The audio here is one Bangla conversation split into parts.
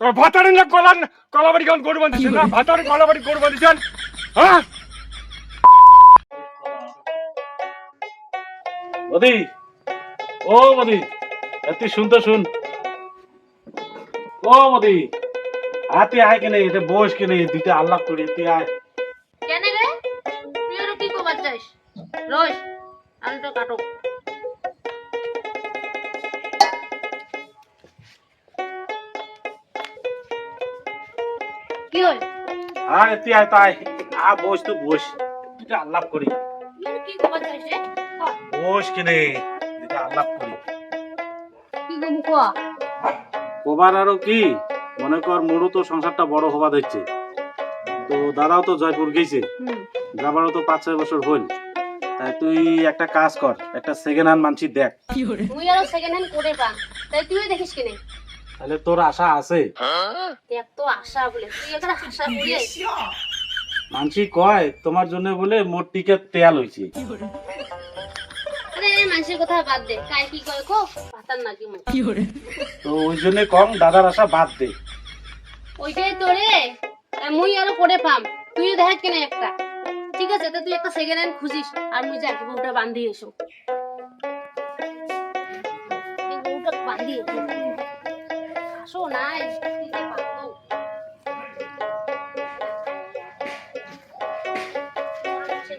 ভাতারে না কলান কলাবাড়ি গান গরু বাঁধিছেন না ভাতারে কলাবাড়ি গরু বাঁধিছেন হ্যাঁ? মোদি ও মোদি এত শুনতে শুন। ও মোদি হাতে আয় কেনে এটা বস কেনে দুইটা আল্লাহ করে তুই আয়। কেন রে? তুই আরও কি কবার চাইস রোজ আলুটা কাটো। কি হল আয় তুই আয় তাই আ বস তো বস। আল্লাহ করি। কি কবার রে? বস কেনে আল্লাহ করি। কি গো মুখ কবার আরও কি? মনে কর মোরও তো সংসারটা বড় হবার হচ্ছে। তো দাদাও তো জয়পুর গেছে। যাবারও তো পাঁচ ছয় বছর হল। তাই তুই একটা কাজ কর। একটা সেকেন্ড হ্যান্ড মানছি দেখ। তুই আরও সেকেন্ড হ্যান্ড করে পা তাই তুইও দেখিস কিনে। তাহলে তোর আশা আছে? দেখ তো আশা বলে তুই এখানে আশা বলে মানছি কয় তোমার জন্য বলে মোট টিকেট তেল হয়েছে আরে মানুষের কথা বাদ দে। কাই কি কয় কো? পাতার নাকি মুখ। তো ওই জন্য কম দাদার আশা বাদ দে। ওইটাই তো রে। আর মুই আরও করে পাম। তুইও দেখ কেনে একটা। ঠিক আছে তো তুই একটা সেকেন্ড হ্যান্ড খুঁজিস আর মুই যাকে বউটা বান্ধি এসো। বান্ধি এসো। আসো নাই দিতে পারতো মানুষের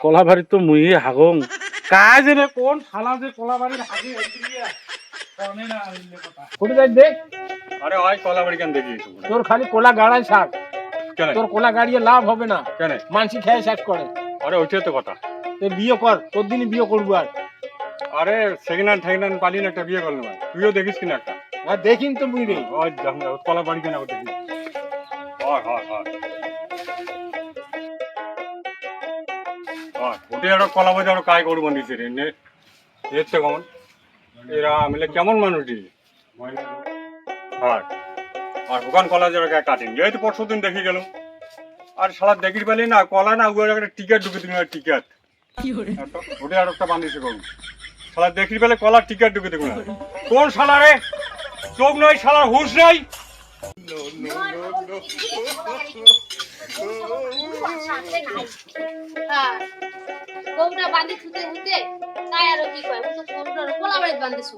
কলাবাড়ি তো মুই হাগং। কাজ রে কোন শালা যে কলাবাড়ির হাগে এদিকে কনে না আইলে কথা। কোটি যাই দেখ আরে হয় কলাবাড়ি কেন দেখি তোর খালি কোলা গাড়াই শাক কেন? তোর কোলা গাড়িয়ে লাভ হবে না। কেন? মানসি খেয়ে শেষ করে আরে ওইটাই তো কথা। তুই বিয়ে কর তোর দিনই বিয়ে করব আর। আরে সেকেন্ড হ্যান্ড সেকেন্ড হ্যান্ড একটা বিয়ে করলাম। তুইও দেখিস কিনা একটা? আর দেখিন তো বুঝ রে ওই জাম- কলাবাড়ি কেন দেখি হয় হয় হয়। হয় ওটি কাজ করব এসছে কেমন? এরা মিলে কেমন হয়। আর ওখান কলা যারা কাটেন এই তো পরশু দিন দেখি গেল আর দেখির পেলে না কলা না উয়ার একটা টিকিট ঢুকে টিকিট। ওটা আর একটা বান্ধিছে করুন শালা দেখির পেলে কলার টিকিট ঢুকে দেখুন কোন শালা রে? চোখ নয় শালার হুঁশ নাই? গৌটা বান্ধি তাই আরও কি কয়? তো গৌটা কোলা বাড়ি বান্ধিছু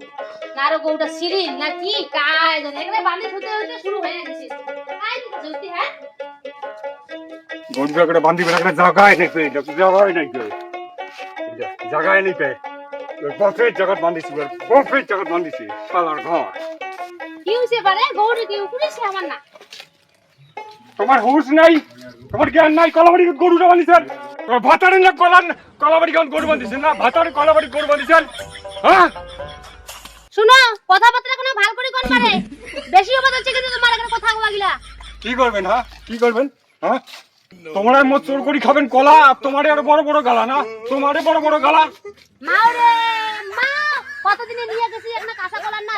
না আরও গৌটা সিরিল না কি কায় জানে এখানে বান্ধি থুতে হইতে শুরু হয়ে গেছে। কাই জলদি হ্যাঁ? গন্ডা করে বান্ধি বেলা করে জাগায় নেই পেয়ে জাগায় নেই পেয়ে জাগায় নেই পেয়ে বফের জগৎ বান্ধিছি বফের জগৎ বান্ধিছি শালার ঘর। কি হইছে পারে গৌরি কি উপরেছে আমার না। তোমার হুঁশ নাই তোমার জ্ঞান নাই কলাবাড়ি গরুটা বান্ধিছেন ভাতারে না কলান কলাবাড়ি গান গরু বাঁধিছেন না ভাতারে কলাবাড়ি গরু বাঁধিছেন হ্যাঁ? শুনো কথাবার্তা কোনো ভালো করে কোন পারে? বেশি কিন্তু তোমার এখানে কথা লাগিলা। কি করবেন হ্যাঁ? কি করবেন হ্যাঁ? তোমরা মত চোর করি খাবেন কলা আর তোমার আরও বড় বড় গালা না? তোমারে বড় বড় গালা। মাওরে মা কতদিনে নিয়ে গেছি? একটা কাঁচা কলার না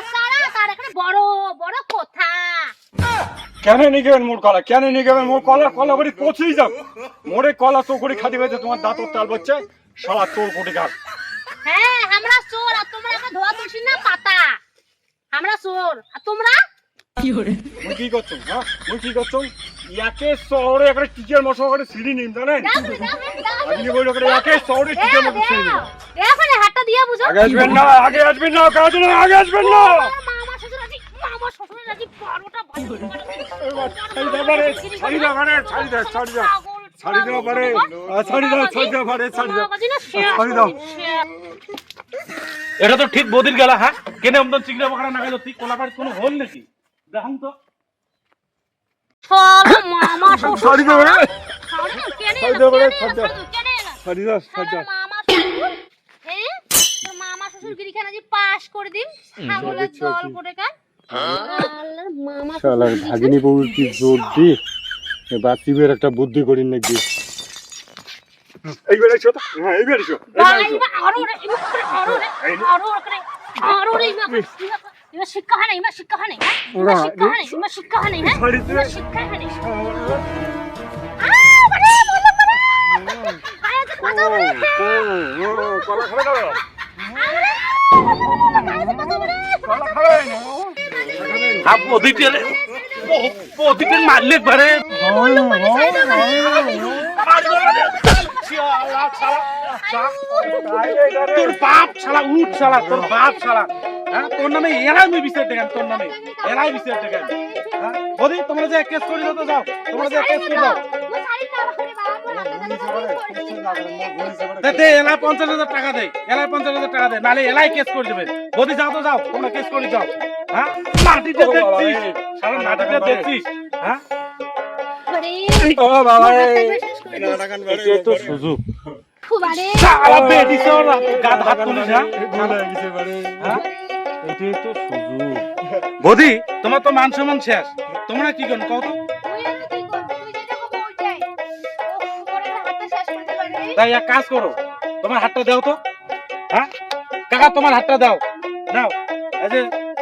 বড় বড় কথা। কেন নিয়ে গেবেন মোর কলা? কেন নিয়ে গেবেন মোর কলা? কলা বাড়ি পচেই যাও। মোরে কলা চোর করে খাতে হয়েছে তোমার দাঁতর তাল বচ্ছে সারা চোর কোটি গাছ। হ্যাঁ আমরা চোর আর তোমরা আমরা ধোয়া তুলসী না পাতা। আমরা চোর আর তোমরা? মুই কি করছ হ্যাঁ? মুই কি করছ? একে শহরে একটা টিচার মশা করে সিঁড়ি নিম জানেন? করে শহরে টিচার মশা সিঁড়ি হাতটা দিয়ে বুঝো। আগে আসবেন না আগে আসবেন না কাজ আগে আসবেন না। এটা তো ঠিক বদির গেলা হ্যাঁ কেনে আমদন চিংড়া বকরা না গেল তুই কোলাপাড়ি কোনো হল নাকি দেখাম তো মামা শ্বশুর কেনে কেনে কেনে মামা হ্যাঁ? গিরিখানা যে পাস করে দিন ছাগলের জল করে কার শালার ভাগিনী বউর কি জোর দি এবার টিবের একটা বুদ্ধি করি নাকি এইবার তো হ্যাঁ এইবার আরও রে, আরও আরও আরও শিক্ষা হয় না, শিক্ষা হয় না, হ্যাঁ? শিক্ষা হয় না, শিক্ষা হয় হ্যাঁ? শিক্ষা হয়। কলা খাবে। কলা খাবে না তোর বাপ শালা উঠ শালা তোর বাপ শালা তোর নামে এরাই আমি দেখেন তোর নামে এরাই দেখেন তোমরা যে কেস করে তো যাও তোমরা যে কেস করে দাও ও শাড়ি না, বাবারে, বাবা, আপনাদের কাছে দে দে এলাই পঞ্চাশ হাজার টাকা দে এলাই পঞ্চাশ হাজার টাকা দে নালে এলাই কেস করে দেবে বদি যাও তো যাও তোমরা কেস করে যাও হ্যাঁ? মাটিতে দেখছিস? মাটিতে দেখছিস? হ্যাঁ? ও বাবা রে। তো সুযোগ। গাদ হাত তুলিস হ্যাঁ হয়ে? গেছে বারে হ্যাঁ? এটাই তো সুযোগ। বদি তোমার তো মান সম্মান শেষ। তোমরা কি করেন কত তুই এক কাজ করো তোমার হাতটা দাও তো। হ্যাঁ? কাকা তোমার হাতটা দাও। নাও এই যে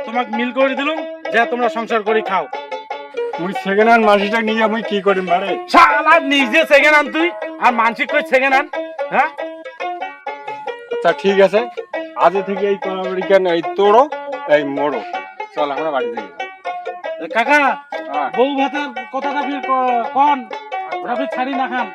তোমাকে মিল করে দিলাম যা তোমরা সংসার করে খাও। মুই সেকেন্ড হ্যান্ড মাসিটা নিয়ে আমি কি করিম বারে? শালা নিজে সেকেন্ড আন তুই আর মানসিক করে সেকেন্ড আন হ্যাঁ? আচ্ছা ঠিক আছে। আজ থেকে এই কলাবাড়ি কেন এই তোড়ো এই মোড়ো চল আমরা বাড়ি থেকে কাকা হ্যাঁ। বউ ভাতের কথাটা কন? ওটা ছাড়ি না খান।